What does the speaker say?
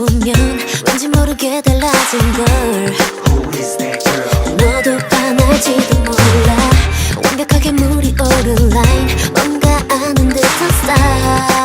보면 왠지 모르게 달라진 걸. 너도 안 알지도 몰라. 완벽하게 물이 오른 라인. 뭔가 아는 듯한 스타일